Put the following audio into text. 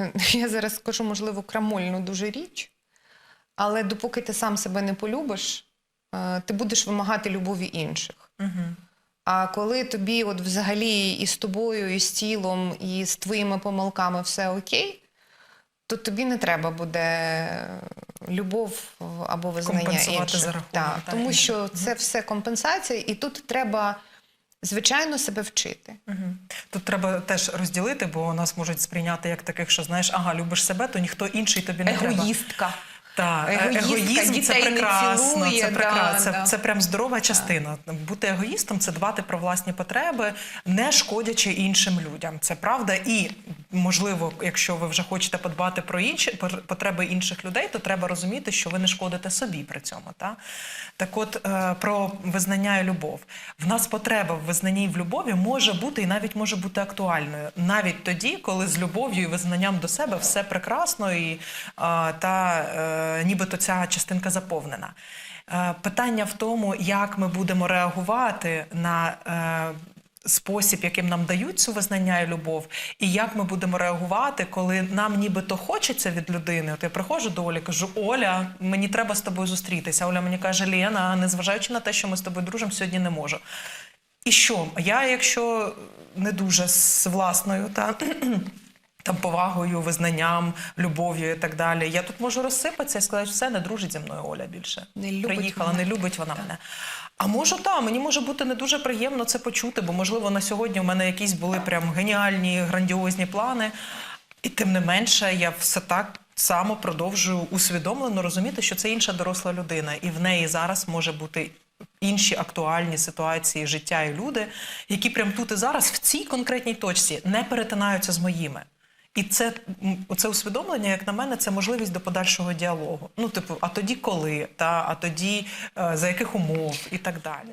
я зараз скажу, можливо, крамольну дуже річ, але допоки ти сам себе не полюбиш, е, ти будеш вимагати любові інших. Угу. А коли тобі, от взагалі, і з тобою, і з тілом, і з твоїми помилками все окей, то тобі не треба буде любов або визнання Компенсувати інших. за рахунок, Так, та, тому що це все компенсація, і тут треба, звичайно, себе вчити. Угу. Тут треба теж розділити, бо нас можуть сприйняти як таких, що знаєш, ага, любиш себе, то ніхто інший тобі не треба. Егоїстка. Так, е- Егоїстка, егоїзм це прекрасно. цілує, це да. Це, да. це прям здорова частина. Бути егоїстом це дбати про власні потреби, не шкодячи іншим людям. Це правда. І можливо, якщо ви вже хочете подбати про інші потреби інших людей, то треба розуміти, що ви не шкодите собі при цьому. Та? Так, от е, про визнання і любов. В нас потреба в визнанні і в любові може бути і навіть може бути актуальною, навіть тоді, коли з любов'ю і визнанням до себе все прекрасно і е, та е, нібито ця частинка заповнена. Питання в тому, як ми будемо реагувати на спосіб, яким нам дають цю визнання і любов, і як ми будемо реагувати, коли нам нібито хочеться від людини. От я приходжу до Олі, кажу: Оля, мені треба з тобою зустрітися. Оля мені каже: Лена, незважаючи на те, що ми з тобою дружимо, сьогодні не можу. І що? Я, якщо не дуже з власною та там повагою, визнанням, любов'ю і так далі, я тут можу розсипатися і сказати, що все не дружить зі мною Оля більше. Не любить Приїхала, мене. не любить вона мене. А можу, так, мені може бути не дуже приємно це почути, бо можливо на сьогодні у мене якісь були прям геніальні, грандіозні плани. І тим не менше, я все так само продовжую усвідомлено розуміти, що це інша доросла людина, і в неї зараз може бути інші актуальні ситуації життя і люди, які прямо тут і зараз в цій конкретній точці не перетинаються з моїми. І це м, оце усвідомлення, як на мене, це можливість до подальшого діалогу. Ну, типу, а тоді коли, та а тоді е, за яких умов і так далі.